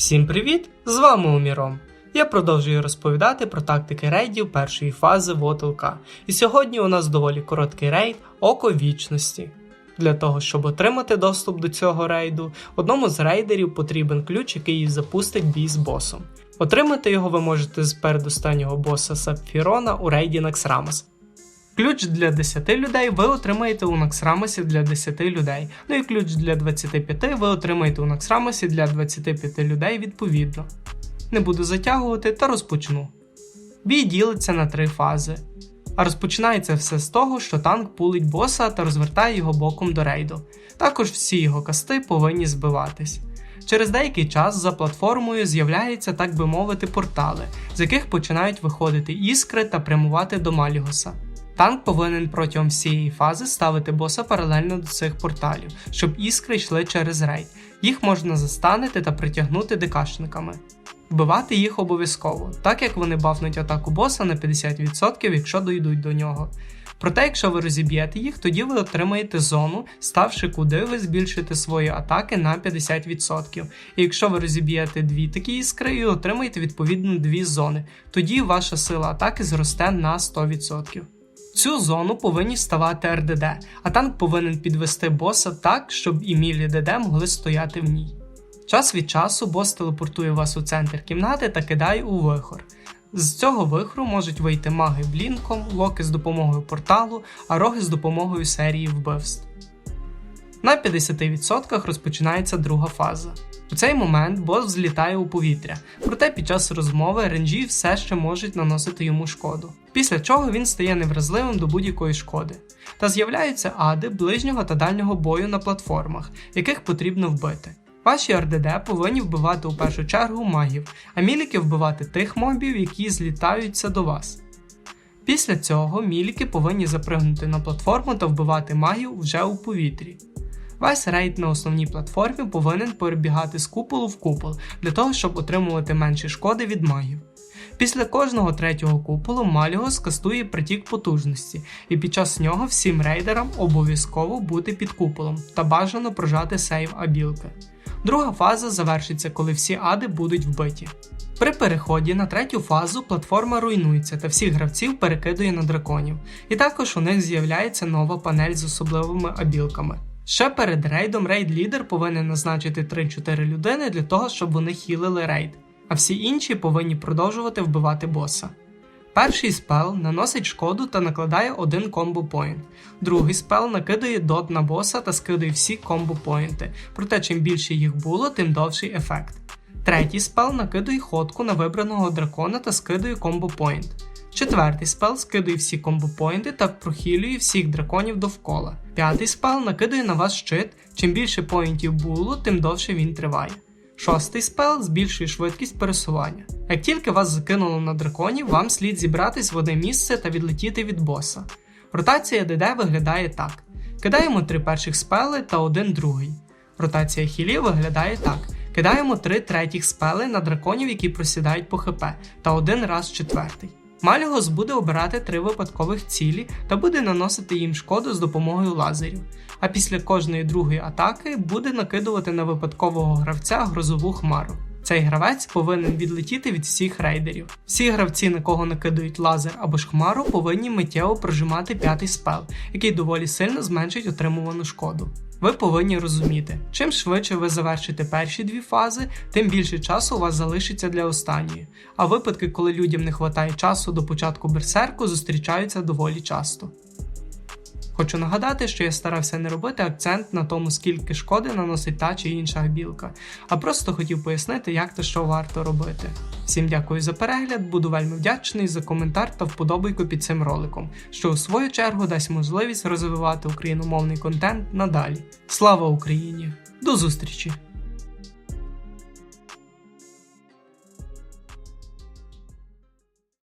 Всім привіт! З вами Уміром. Я продовжую розповідати про тактики рейдів першої фази ВОТЛК. І сьогодні у нас доволі короткий рейд Око Вічності. Для того, щоб отримати доступ до цього рейду, одному з рейдерів потрібен ключ, який запустить бій з босом. Отримати його ви можете з передостаннього боса Сапфірона у рейді Наксрамас. Ключ для 10 людей ви отримаєте у Наксрамасі для 10 людей. Ну і ключ для 25 ви отримаєте у Наксрамасі для 25 людей відповідно. Не буду затягувати та розпочну. Бій ділиться на три фази. А розпочинається все з того, що танк пулить боса та розвертає його боком до рейду. Також всі його касти повинні збиватись. Через деякий час за платформою з'являються, так би мовити, портали, з яких починають виходити іскри та прямувати до Малігоса. Танк повинен протягом всієї фази ставити боса паралельно до цих порталів, щоб іскри йшли через рейд. Їх можна застанити та притягнути декашниками. Вбивати їх обов'язково, так як вони бафнуть атаку боса на 50%, якщо дойдуть до нього. Проте, якщо ви розіб'єте їх, тоді ви отримаєте зону, ставши куди ви збільшите свої атаки на 50%. І якщо ви розіб'єте дві такі іскри і отримаєте відповідно дві зони, тоді ваша сила атаки зросте на 100%. Цю зону повинні ставати РДД, а танк повинен підвести боса так, щоб і мілі ДД могли стояти в ній. Час від часу бос телепортує вас у центр кімнати та кидає у вихор. З цього вихору можуть вийти маги блінком, локи з допомогою порталу, а роги з допомогою серії вбивств. На 50% розпочинається друга фаза. У цей момент бос взлітає у повітря, проте під час розмови ренджі все ще можуть наносити йому шкоду, після чого він стає невразливим до будь-якої шкоди. Та з'являються ади ближнього та дальнього бою на платформах, яких потрібно вбити. Ваші РДД повинні вбивати у першу чергу магів, а міліки вбивати тих мобів, які злітаються до вас. Після цього міліки повинні запригнути на платформу та вбивати магів вже у повітрі. Весь рейд на основній платформі повинен перебігати з куполу в купол для того, щоб отримувати менші шкоди від магів. Після кожного третього куполу Малігос кастує притік потужності, і під час нього всім рейдерам обов'язково бути під куполом та бажано прожати сейв абілки. Друга фаза завершиться, коли всі ади будуть вбиті. При переході на третю фазу платформа руйнується та всіх гравців перекидує на драконів, і також у них з'являється нова панель з особливими абілками. Ще перед рейдом рейд-лідер повинен назначити 3-4 людини для того, щоб вони хілили рейд, а всі інші повинні продовжувати вбивати боса. Перший спел наносить шкоду та накладає один комбо поінт. Другий спел накидає дот на боса та скидає всі комбо поінти, проте чим більше їх було, тим довший ефект. Третій спел накидує ходку на вибраного дракона та скидує комбо поінт. Четвертий спел скидує всі комбо-поінти та прохилює всіх драконів довкола. П'ятий спел накидує на вас щит, чим більше поінтів було, тим довше він триває. Шостий спел збільшує швидкість пересування. Як тільки вас закинуло на драконів, вам слід зібратись в одне місце та відлетіти від боса. Ротація ДД виглядає так: кидаємо три перших спели та один другий. Ротація хілів виглядає так: кидаємо три третіх спели на драконів, які просідають по ХП, та один раз четвертий. Малігос буде обирати три випадкових цілі та буде наносити їм шкоду з допомогою лазерів, а після кожної другої атаки буде накидувати на випадкового гравця грозову хмару. Цей гравець повинен відлетіти від всіх рейдерів. Всі гравці, на кого накидують лазер або ж хмару, повинні миттєво прожимати п'ятий спел, який доволі сильно зменшить отримувану шкоду. Ви повинні розуміти, чим швидше ви завершите перші дві фази, тим більше часу у вас залишиться для останньої. А випадки, коли людям не вистачає часу до початку берсерку, зустрічаються доволі часто. Хочу нагадати, що я старався не робити акцент на тому, скільки шкоди наносить та чи інша білка, а просто хотів пояснити, як та що варто робити. Всім дякую за перегляд, буду вельми вдячний за коментар та вподобайку під цим роликом, що у свою чергу дасть можливість розвивати україномовний контент надалі. Слава Україні! До зустрічі!